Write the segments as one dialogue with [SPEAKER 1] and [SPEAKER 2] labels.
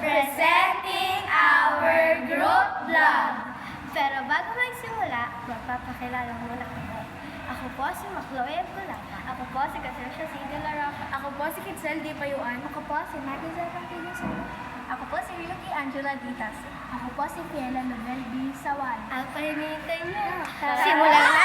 [SPEAKER 1] presenting our group vlog. Pero bago magsimula, magpapakilala muna ako. Ako po si Macloe Bulapa. Ako po si Catricia C. Ako po si Kitzel D. Payuan. Ako po si Maggie Zapatillo Ako po si Ricky Angela Ditas. Ako po si Fiela Nobel B. Sawan. Ang pahinintay niyo. Simulan
[SPEAKER 2] na!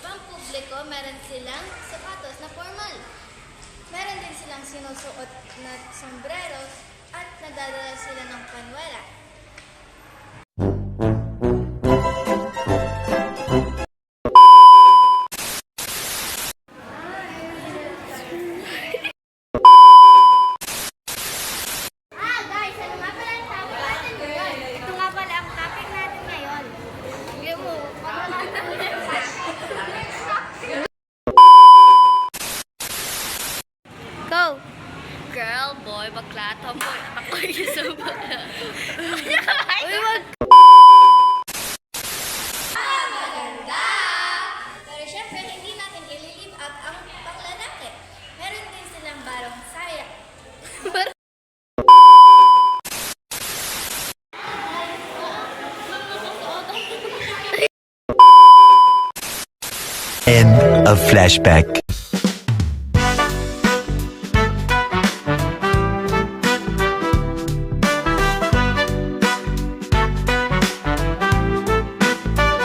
[SPEAKER 2] Sa pampubliko, meron silang sapatos na formal. Meron din silang sinusuot na sombreros at nagdadala sila ng panwela.
[SPEAKER 3] Girl, boy, bakla, tomboy, at ako'y suba.
[SPEAKER 1] Uy, wag!
[SPEAKER 4] End of flashback.